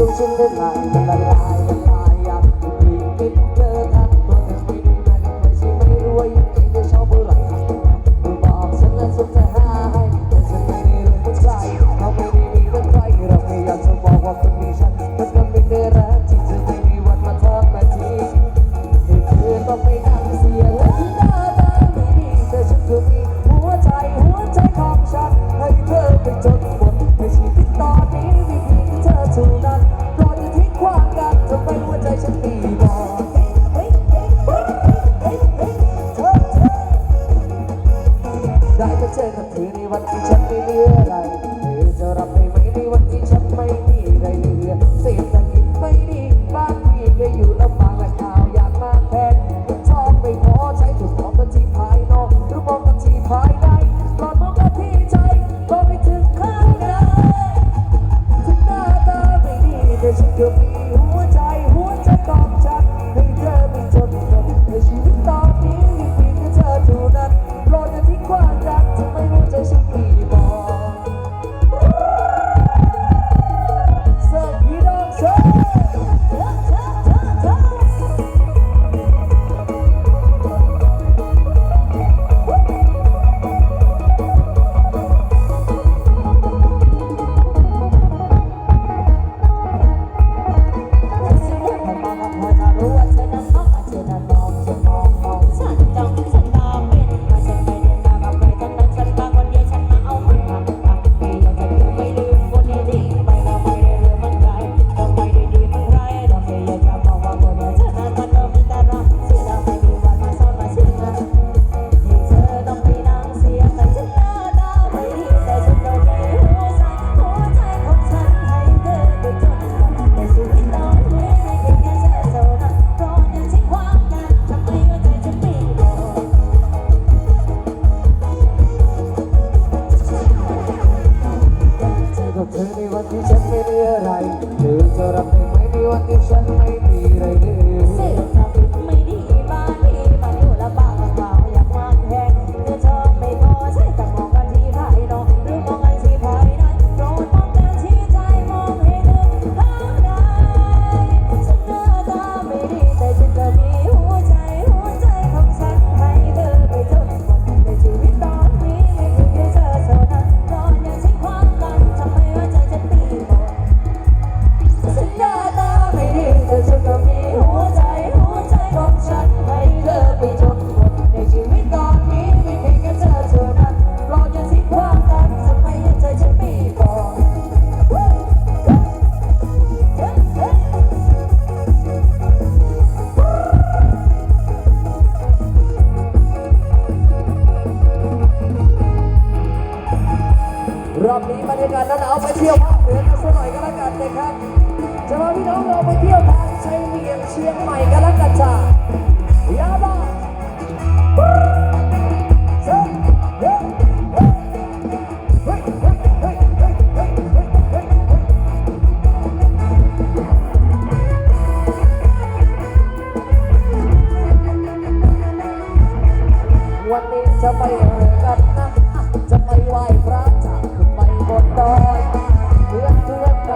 ตุ้มชิ้นเลือดไหลละลาย เจอกับเธอในวันที่ฉันไม่เลือน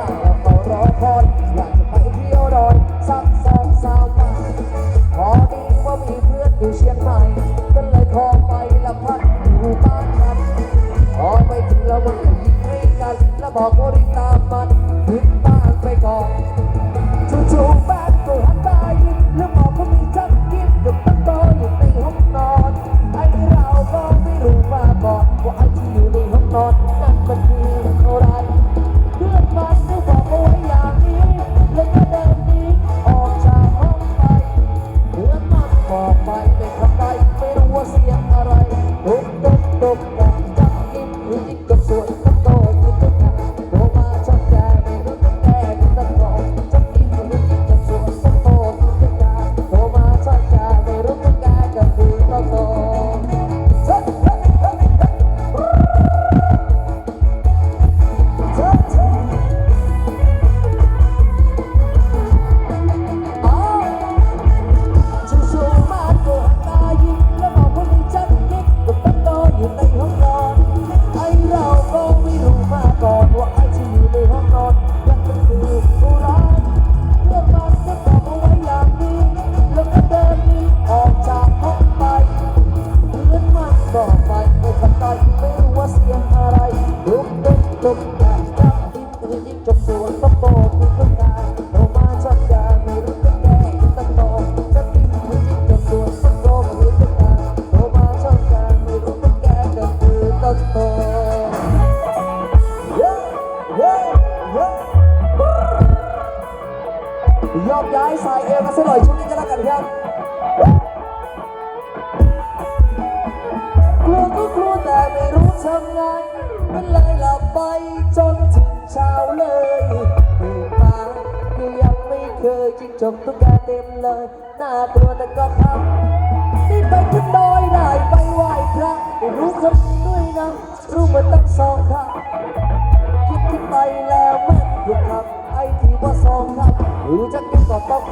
างแเขารอคอย ต่อไป จบตาที่เยิ้มจบสวนตะโกนคือต้องการเรมาชักดามีรักแก่ตะโกนจะกินเยิ้มจบสวนตะโกนคือต้องการเรมาชักดามีรักแก่ก็คืต้เย้เย้อมย้ายสายเอวกันสักหน่อยช่วงนี้ก็แล้วกันครับกลัวก็กลัวแต่ไม่รู้ทำไง มันเลยหลับไปจนถึงเช้าเลยตื่นมาก็ยังไม่เคยจิ้งจกตุ๊กแกเต็มเลย หน่ากลัวแต่ก็ทำนี่ไปขึ้นดอยได้ไปไหว้พระรู้ทำด้วยนะรู้มาตั้งสองครั้งคิดขึ้นไปแล้วแม่นหยุดทำไอ้ที่ว่าสองครั้งรู้จักกินก็ต้อง